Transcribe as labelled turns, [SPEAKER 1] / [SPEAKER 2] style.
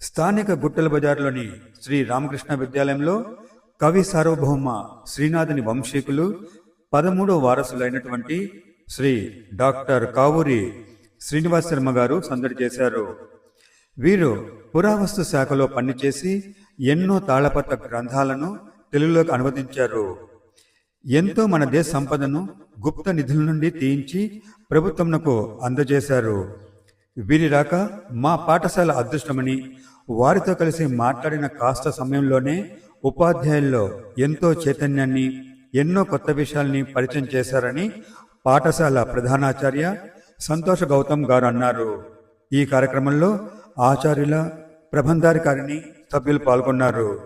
[SPEAKER 1] స్థానిక గుట్టల బజార్లోని శ్రీ రామకృష్ణ విద్యాలయంలో కవి సార్వభౌమ శ్రీనాథుని వంశీకులు పదమూడవ వారసులైనటువంటి శ్రీ డాక్టర్ కావూరి శ్రీనివాస్ శర్మ గారు సందడి చేశారు. వీరు పురావస్తు శాఖలో పనిచేసి ఎన్నో తాళపత్ర గ్రంథాలను తెలుగులోకి అనువదించారు. ఎంతో మన దేశ సంపదను గుప్త నిధుల నుండి తీయించి ప్రభుత్వంకు అందజేశారు. వీరి రాక మా పాఠశాల అదృష్టమని వారితో కలిసి మాట్లాడిన కాస్త సమయంలోనే ఉపాధ్యాయుల్లో ఎంతో చైతన్యాన్ని ఎన్నో కొత్త విషయాల్ని పరిచయం చేశారని పాఠశాల ప్రధానాచార్య సంతోష గౌతమ్ గారు అన్నారు. ఈ కార్యక్రమంలో ఆచార్యుల ప్రబంధాధికారిని సభ్యులు పాల్గొన్నారు.